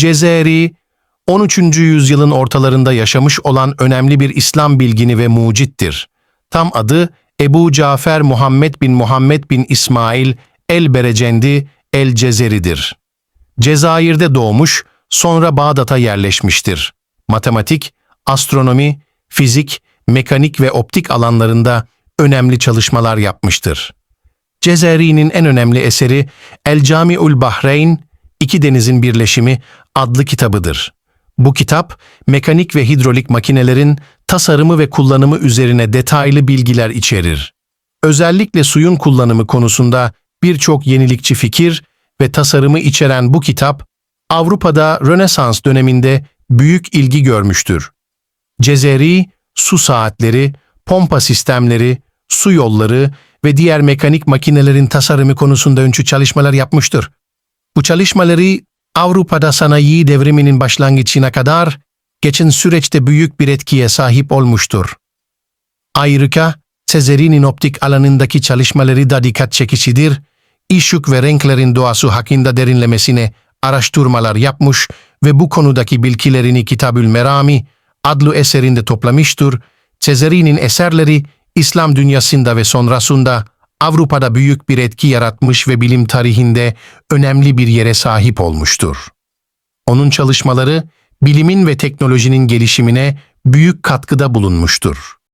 Cezeri, 13. yüzyılın ortalarında yaşamış olan önemli bir İslam bilgini ve mucittir. Tam adı Ebu Cafer Muhammed bin Muhammed bin İsmail el-Berecendi el-Cezeri'dir. Cezayir'de doğmuş, sonra Bağdat'a yerleşmiştir. Matematik, astronomi, fizik, mekanik ve optik alanlarında önemli çalışmalar yapmıştır. Cezeri'nin en önemli eseri El Cami'ul Bahreyn, İki Denizin Birleşimi adlı kitabıdır. Bu kitap, mekanik ve hidrolik makinelerin tasarımı ve kullanımı üzerine detaylı bilgiler içerir. Özellikle suyun kullanımı konusunda birçok yenilikçi fikir ve tasarımı içeren bu kitap, Avrupa'da Rönesans döneminde büyük ilgi görmüştür. Cezeri, su saatleri, pompa sistemleri, su yolları ve diğer mekanik makinelerin tasarımı konusunda öncü çalışmalar yapmıştır. Bu çalışmaları Avrupa'da sanayi devriminin başlangıcına kadar geçen süreçte büyük bir etkiye sahip olmuştur. Ayrıca Cezeri'nin optik alanındaki çalışmaları da dikkat çekicidir, ışık ve renklerin doğası hakkında derinlemesine araştırmalar yapmış ve bu konudaki bilgilerini Kitabül Merami adlı eserinde toplamıştır. Cezeri'nin eserleri İslam dünyasında ve sonrasında Avrupa'da büyük bir etki yaratmış ve bilim tarihinde önemli bir yere sahip olmuştur. Onun çalışmaları bilimin ve teknolojinin gelişimine büyük katkıda bulunmuştur.